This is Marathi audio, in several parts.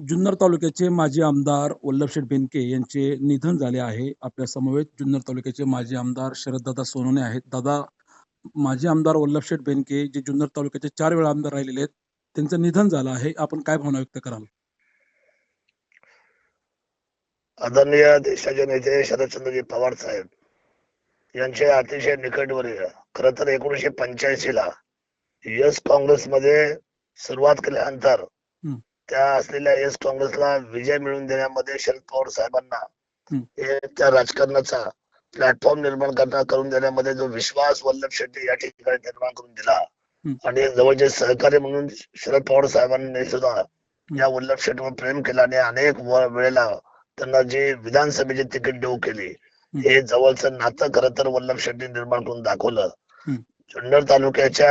जुन्नर तालुक्याचे माजी आमदार वल्लभशेठ बेनके यांचे निधन झाले आहे. आपल्या समवेत जुन्नर तालुक्याचे माजी आमदार शरददादा सोनवणे आहेत. दादा माजी आमदार वल्लभशेठ बेनके जे जुन्नर तालुक्याचे चार वेळा आमदार राहिलेले आहेत त्यांचं निधन झालं आहे. आपण काय भावना व्यक्त कराल? आदरणीय देशाचे नेते शरदचंद्रजी पवार साहेब यांचे अतिशय निकटवर्य खर तर एकोणीशे पंच्याऐंशी ला यस काँग्रेस मध्ये सुरुवात केल्यानंतर त्या असलेल्या यस काँग्रेसला विजय मिळवून देण्यामध्ये शरद पवार साहेबांना त्या राजकारणाचा प्लॅटफॉर्म निर्माण करता करून देण्यामध्ये जो विश्वास वल्लभ शेट्टी या ठिकाणी निर्माण करून दिला. आणि जवळचे सहकार्य म्हणून शरद पवार साहेबांनी सुद्धा या वल्लभ शेट्टीवर प्रेम केलं आणि अनेक वेळेला त्यांना जी विधानसभेची तिकीट देऊ केली हे जवळचं नातं खरं तर वल्लभ शेट्टी निर्माण करून दाखवलं. जुन्नर तालुक्याच्या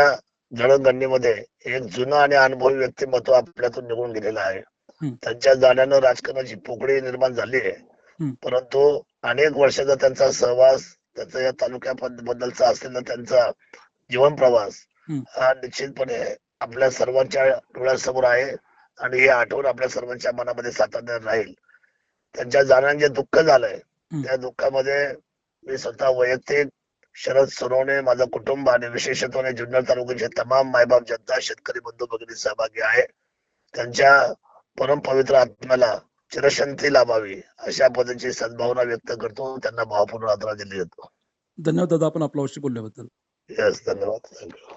जडणघडणीमध्ये एक जुनं आणि अनुभवी व्यक्तिमत्व आपल्यातून निघून गेलेलं आहे. त्यांच्या जाण्यानं राजकारणाची पोकळी निर्माण झाली आहे. परंतु अनेक वर्षाचा त्यांचा सहवास त्याचा या तालुक्याबद्दलचा असलेला त्यांचा जीवन प्रवास. हा निश्चितपणे आपल्या सर्वांच्या डोळ्यासमोर आहे आणि ही आठवण आपल्या सर्वांच्या मनामध्ये सातत्याने राहील त्यांच्या जाण्याने जे दुःख झालंय. त्या दुःखामध्ये मी स्वतः वैयक्तिक शरद सोनवणे माझं कुटुंब आणि विशेषत्वाने जुन्नर तालुक्याचे तमाम मायबाप जनता शेतकरी बंधू भगिनी सहभागी आहे. त्यांच्या परम पवित्र आत्म्याला चिरशांती लाभावी अशा पद्धतीची सद्भावना व्यक्त करतो. त्यांना भावपूर्ण आदरांजली देतो. धन्यवाद दादा आपण आपल्याशी बोलल्याबद्दल. येस धन्यवाद. थँक्यू